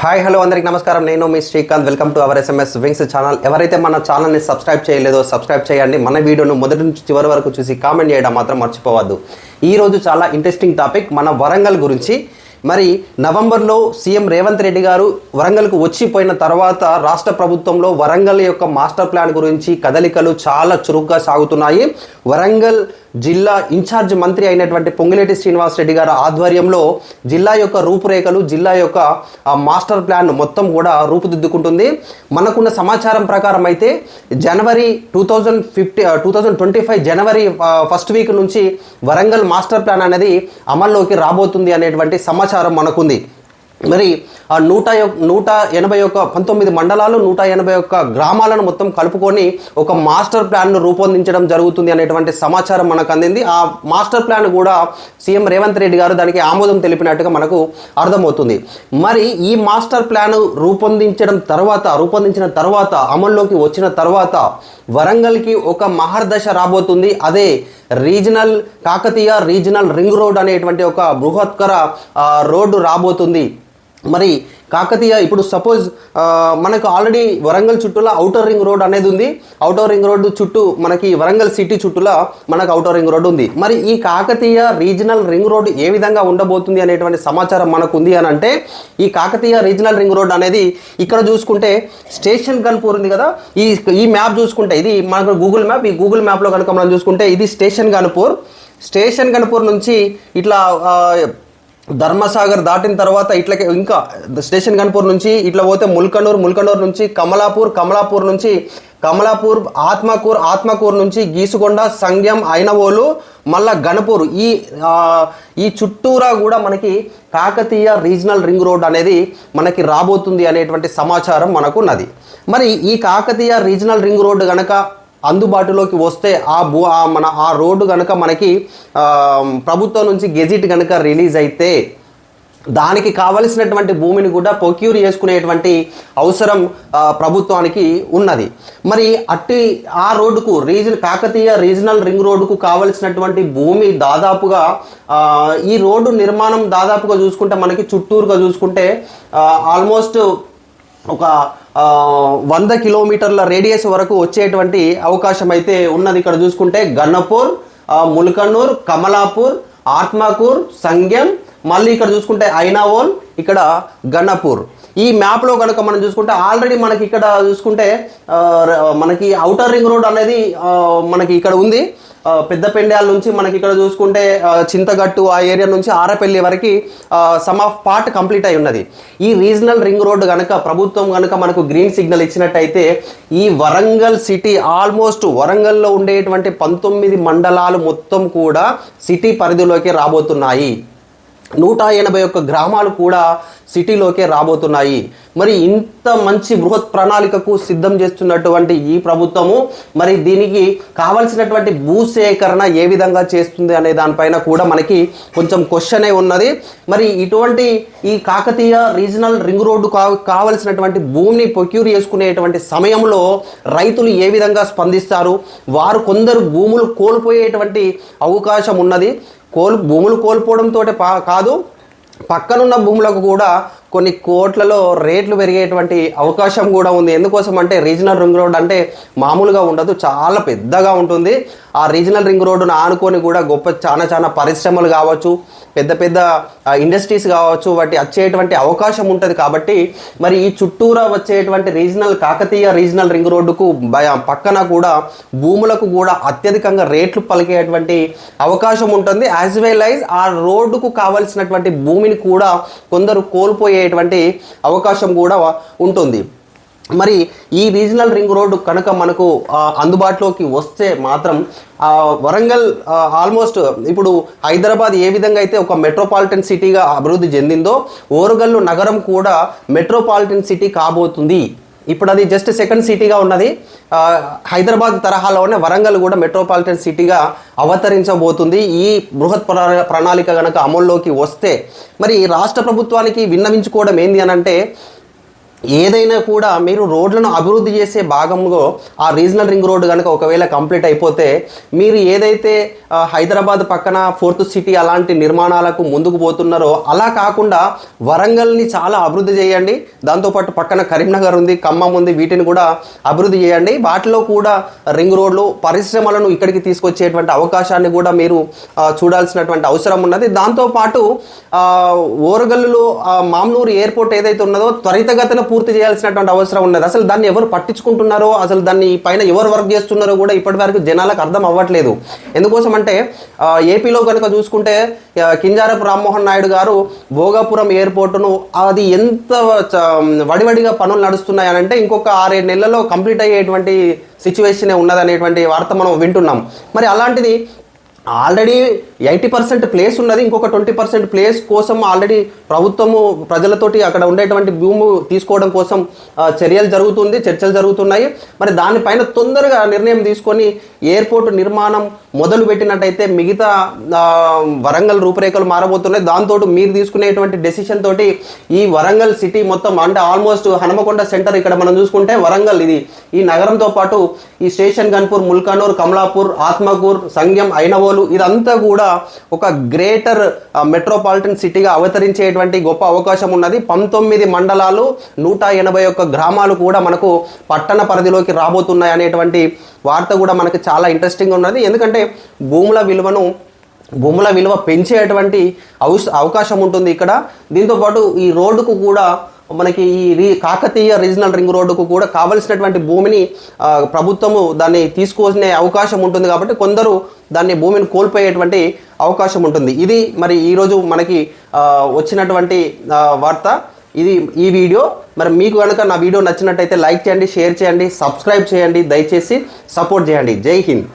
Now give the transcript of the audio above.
Hi hello అందరికి నమస్కారం. నేను మీ Srikanth. Welcome to our SMS wings channel. ఎవరైతే మన ఛానల్ని సబ్స్క్రైబ్ చేయలేదో సబ్స్క్రైబ్ చేయండి. మన వీడియోను మొదటి నుంచి చివరి వరకు చూసి కామెంట్ చేయడం మాత్రం మర్చిపోవద్దు. ఈరోజు చాలా ఇంట్రెస్టింగ్ టాపిక్ మన వరంగల్ గురించి. మరి నవంబర్లో సీఎం రేవంత్ రెడ్డి గారు వరంగల్కు వచ్చిపోయిన తర్వాత రాష్ట్ర ప్రభుత్వంలో వరంగల్ యొక్క మాస్టర్ ప్లాన్ గురించి కదలికలు చాలా చురుగ్గా సాగుతున్నాయి. వరంగల్ జిల్లా ఇన్ఛార్జ్ మంత్రి అయినటువంటి పొంగిలేటి శ్రీనివాస్ రెడ్డి గారి ఆధ్వర్యంలో జిల్లా యొక్క రూపురేఖలు జిల్లా యొక్క మాస్టర్ ప్లాన్ మొత్తం కూడా రూపుదిద్దుకుంటుంది. మనకున్న సమాచారం ప్రకారం అయితే జనవరి two thousand fifty two thousand twenty five జనవరి ఫస్ట్ వీక్ నుంచి వరంగల్ మాస్టర్ ప్లాన్ అనేది అమల్లోకి రాబోతుంది అనేటువంటి సమాచారం సమాచారం మనకుంది. మరి ఆ నూట నూట ఎనభై ఒక్క పంతొమ్మిది మండలాలు నూట ఎనభై ఒక్క గ్రామాలను మొత్తం కలుపుకొని ఒక మాస్టర్ ప్లాన్ను రూపొందించడం జరుగుతుంది అనేటువంటి సమాచారం మనకు అందింది. ఆ మాస్టర్ ప్లాన్ కూడా సీఎం రేవంత్ రెడ్డి గారు దానికి ఆమోదం తెలిపినట్టుగా మనకు అర్థమవుతుంది. మరి ఈ మాస్టర్ ప్లాన్ రూపొందించడం తర్వాత రూపొందించిన తర్వాత అమల్లోకి వచ్చిన తర్వాత వరంగల్కి ఒక మహర్దశ రాబోతుంది. అదే regional Kakatiya regional ring road అనేటువంటి ఒక బృహత్కర రోడ్డు రాబోతుంది. మరి కాకతీయ ఇప్పుడు సపోజ్ మనకు ఆల్రెడీ వరంగల్ చుట్టూలా అవుటర్ రింగ్ రోడ్ అనేది ఉంది. అవుటర్ రింగ్ రోడ్డు చుట్టూ మనకి వరంగల్ సిటీ చుట్టూలా మనకు అవుటర్ రింగ్ రోడ్ ఉంది. మరి ఈ కాకతీయ రీజనల్ రింగ్ రోడ్ ఏ విధంగా ఉండబోతుంది అనేటువంటి సమాచారం మనకు ఉంది అని అంటే ఈ కాకతీయ రీజనల్ రింగ్ రోడ్ అనేది ఇక్కడ చూసుకుంటే స్టేషన్ గన్పూర్ ఉంది కదా. ఈ ఈ మ్యాప్ చూసుకుంటే ఇది మనకు గూగుల్ మ్యాప్ ఈ గూగుల్ మ్యాప్లో కనుక మనం చూసుకుంటే ఇది స్టేషన్ గన్పూర్ స్టేషన్ గన్పూర్ నుంచి ఇట్లా ధర్మసాగర్ దాటిన తర్వాత ఇట్లకే ఇంకా స్టేషన్ గన్పూర్ నుంచి ఇట్లా పోతే ముల్కనూర్ ముల్కనూర్ నుంచి కమలాపూర్ కమలాపూర్ నుంచి కమలాపూర్ ఆత్మకూర్ ఆత్మకూర్ నుంచి గీసుకొండ సంగ్యం అయినవోలు మళ్ళా గణపూర్. ఈ ఈ చుట్టూరా కూడా మనకి కాకతీయ రీజనల్ రింగ్ రోడ్ అనేది మనకి రాబోతుంది అనేటువంటి సమాచారం మనకు ఉన్నది. మరి ఈ కాకతీయ రీజనల్ రింగ్ రోడ్ కనుక అందుబాటులోకి వస్తే ఆ భూ మన ఆ రోడ్డు కనుక మనకి ప్రభుత్వం నుంచి గెజిట్ కనుక రిలీజ్ అయితే దానికి కావలసినటువంటి భూమిని కూడా ప్రొక్యూర్ చేసుకునేటువంటి అవసరం ప్రభుత్వానికి ఉన్నది. మరి అట్టి ఆ రోడ్డుకు రీజన్ కాకతీయ రీజనల్ రింగ్ రోడ్డుకు కావలసినటువంటి భూమి దాదాపుగా ఈ రోడ్డు నిర్మాణం దాదాపుగా చూసుకుంటే మనకి చుట్టూరుగా చూసుకుంటే ఆల్మోస్ట్ ఒక వంద కిలోమీటర్ల రేడియస్ వరకు వచ్చేటువంటి అవకాశం అయితే ఉన్నది ఇక్కడ చూసుకుంటే గన్నపూర్ ములకన్నూర్ ముల్కన్నూర్ కమలాపూర్ ఆత్మకూర్ సంగ్యం మళ్ళీ ఇక్కడ చూసుకుంటే ఐనావోల్ ఇక్కడ గన్నపూర్. ఈ మ్యాప్లో కనుక మనం చూసుకుంటే ఆల్రెడీ మనకి ఇక్కడ చూసుకుంటే మనకి అవుటర్ రింగ్ రోడ్ అనేది మనకి ఇక్కడ ఉంది. పెద్దపెండాల నుంచి మనకి ఇక్కడ చూసుకుంటే చింతగట్టు ఆ ఏరియా నుంచి ఆరపల్లి వరకు సమ్ ఆఫ్ పార్ట్ కంప్లీట్ అయి ఉన్నది. ఈ రీజనల్ రింగ్ రోడ్ కనుక ప్రభుత్వం కనుక మనకు గ్రీన్ సిగ్నల్ ఇచ్చినట్టయితే ఈ వరంగల్ సిటీ ఆల్మోస్ట్ వరంగల్లో ఉండేటువంటి పంతొమ్మిది మండలాలు మొత్తం కూడా సిటీ పరిధిలోకి రాబోతున్నాయి. నూట ఎనభై ఒక్క గ్రామాలు కూడా సిటీలోకే రాబోతున్నాయి. మరి ఇంత మంచి బృహత్ ప్రణాళికకు సిద్ధం చేస్తున్నటువంటి ఈ ప్రభుత్వము మరి దీనికి కావలసినటువంటి భూసేకరణ ఏ విధంగా చేస్తుంది అనే దానిపైన కూడా మనకి కొంచెం క్వశ్చనే ఉన్నది. మరి ఇటువంటి ఈ కాకతీయ రీజనల్ రింగ్ రోడ్డు కా కావలసినటువంటి భూమిని ప్రొక్యూర్ చేసుకునేటువంటి సమయంలో రైతులు ఏ విధంగా స్పందిస్తారు? వారు కొందరు భూములు కోల్పోయేటువంటి అవకాశం ఉన్నది. కోల్ భూములు కోల్పోవడంతో పా కాదు పక్కనున్న భూములకు కూడా కొన్ని కోట్లలో రేట్లు పెరిగేటువంటి అవకాశం కూడా ఉంది. ఎందుకోసం అంటే రీజనల్ రింగ్ రోడ్ అంటే మామూలుగా ఉండదు చాలా పెద్దగా ఉంటుంది. ఆ రీజనల్ రింగ్ రోడ్డును ఆనుకొని కూడా గొప్ప చాలా చాలా పరిశ్రమలు కావచ్చు పెద్ద పెద్ద ఇండస్ట్రీస్ కావచ్చు వాటి వచ్చేటువంటి అవకాశం ఉంటుంది కాబట్టి మరి ఈ చుట్టూరా వచ్చేటువంటి రీజనల్ కాకతీయ రీజనల్ రింగ్ రోడ్డుకు పక్కన కూడా భూములకు కూడా అత్యధికంగా రేట్లు పలికేటువంటి అవకాశం ఉంటుంది. యాజ్ వెల్ ఐజ్ ఆ రోడ్డుకు కావలసినటువంటి భూమిని కూడా కొందరు అయ్యేటువంటి అవకాశం కూడా ఉంటుంది. మరి ఈ రీజనల్ రింగ్ రోడ్డు కనుక మనకు అందుబాటులోకి వస్తే మాత్రం వరంగల్ ఆల్మోస్ట్ ఇప్పుడు హైదరాబాద్ ఏ విధంగా అయితే ఒక మెట్రోపాలిటన్ సిటీగా అభివృద్ధి చెందిందో ఓరుగల్లు నగరం కూడా మెట్రోపాలిటన్ సిటీ కాబోతుంది. ఇప్పుడు అది జస్ట్ సెకండ్ సిటీగా ఉన్నది. హైదరాబాద్ తరహాలోనే వరంగల్ కూడా మెట్రోపాలిటన్ సిటీగా అవతరించబోతుంది. ఈ బృహత్ ప్రణాళిక కనుక అమల్లోకి వస్తే మరి రాష్ట్ర ప్రభుత్వానికి విన్నవించుకోవడం ఏంది అని అంటే ఏదైనా కూడా మీరు రోడ్లను అభివృద్ధి చేసే భాగంలో ఆ రీజనల్ రింగ్ రోడ్ కనుక ఒకవేళ కంప్లీట్ అయిపోతే మీరు ఏదైతే హైదరాబాద్ పక్కన ఫోర్త్ సిటీ అలాంటి నిర్మాణాలకు ముందుకు పోతున్నారో అలా కాకుండా వరంగల్ని చాలా అభివృద్ధి చేయండి. దాంతోపాటు పక్కన కరీంనగర్ ఉంది ఖమ్మం ఉంది వీటిని కూడా అభివృద్ధి చేయండి. వాటిలో కూడా రింగ్ రోడ్లు పరిశ్రమలను ఇక్కడికి తీసుకొచ్చేటువంటి అవకాశాన్ని కూడా మీరు చూడాల్సినటువంటి అవసరం ఉన్నది. దాంతోపాటు ఓరగల్లులో మామూలు ఎయిర్పోర్ట్ ఏదైతే ఉన్నదో త్వరితగతిన పూర్తి చేయాల్సినటువంటి అవసరం ఉన్నది. అసలు దాన్ని ఎవరు పట్టించుకుంటున్నారో అసలు దాన్ని పైన ఎవరు వర్క్ చేస్తున్నారో కూడా ఇప్పటి వరకు జనాలకు అర్థం అవ్వట్లేదు. ఎందుకోసం అంటే ఏపీలో కనుక చూసుకుంటే కింజారపు రామ్మోహన్ నాయుడు గారు భోగాపురం ఎయిర్పోర్టును అది ఎంత వడివడిగా పనులు నడుస్తున్నాయనంటే అంటే ఇంకొక ఆరేడు నెలల్లో కంప్లీట్ అయ్యేటువంటి సిచ్యువేషన్ ఉన్నదనేటువంటి వార్త మనం వింటున్నాం. మరి అలాంటిది ఆల్రెడీ ఎయిటీ పర్సెంట్ ప్లేస్ ఉన్నది ఇంకొక ట్వంటీ పర్సెంట్ ప్లేస్ కోసం ఆల్రెడీ ప్రభుత్వము ప్రజలతోటి అక్కడ ఉండేటువంటి భూము తీసుకోవడం కోసం చర్యలు జరుగుతుంది చర్చలు జరుగుతున్నాయి. మరి దానిపైన తొందరగా నిర్ణయం తీసుకొని ఎయిర్పోర్ట్ నిర్మాణం మొదలు పెట్టినట్టయితే మిగతా వరంగల్ రూపురేఖలు మారబోతున్నాయి. దాంతో మీరు తీసుకునేటువంటి డెసిషన్ తోటి ఈ వరంగల్ సిటీ మొత్తం అంటే ఆల్మోస్ట్ హనుమకొండ సెంటర్ ఇక్కడ మనం చూసుకుంటే వరంగల్ ఇది. ఈ నగరంతో పాటు ఈ స్టేషన్ గన్పూర్ ముల్కానూర్ కమలాపూర్ ఆత్మకూర్ సంగ్యం ఐనవోలు ఇదంతా కూడా ఒక గ్రేటర్ మెట్రోపాలిటన్ సిటీగా అవతరించేటువంటి గొప్ప అవకాశం ఉన్నది. పంతొమ్మిది మండలాలు నూట ఎనభై ఒక్క గ్రామాలు కూడా మనకు పట్టణ పరిధిలోకి రాబోతున్నాయి అనేటువంటి వార్త కూడా మనకు చాలా ఇంట్రెస్టింగ్ ఉన్నది. ఎందుకంటే భూముల విలువను భూముల విలువ పెంచేటువంటి అవకాశం ఉంటుంది ఇక్కడ. దీంతోపాటు ఈ రోడ్డుకు కూడా మనకి ఈ రీ కాకతీయ రీజనల్ రింగ్ రోడ్డుకు కూడా కావలసినటువంటి భూమిని ప్రభుత్వము దాన్ని తీసుకునే అవకాశం ఉంటుంది కాబట్టి కొందరు దాన్ని భూమిని కోల్పోయేటువంటి అవకాశం ఉంటుంది. ఇది మరి ఈరోజు మనకి వచ్చినటువంటి వార్త. ఇది ఈ వీడియో. మరి మీకు కనుక నా వీడియో నచ్చినట్టయితే లైక్ చేయండి షేర్ చేయండి సబ్స్క్రైబ్ చేయండి దయచేసి సపోర్ట్ చేయండి. జై హింద్.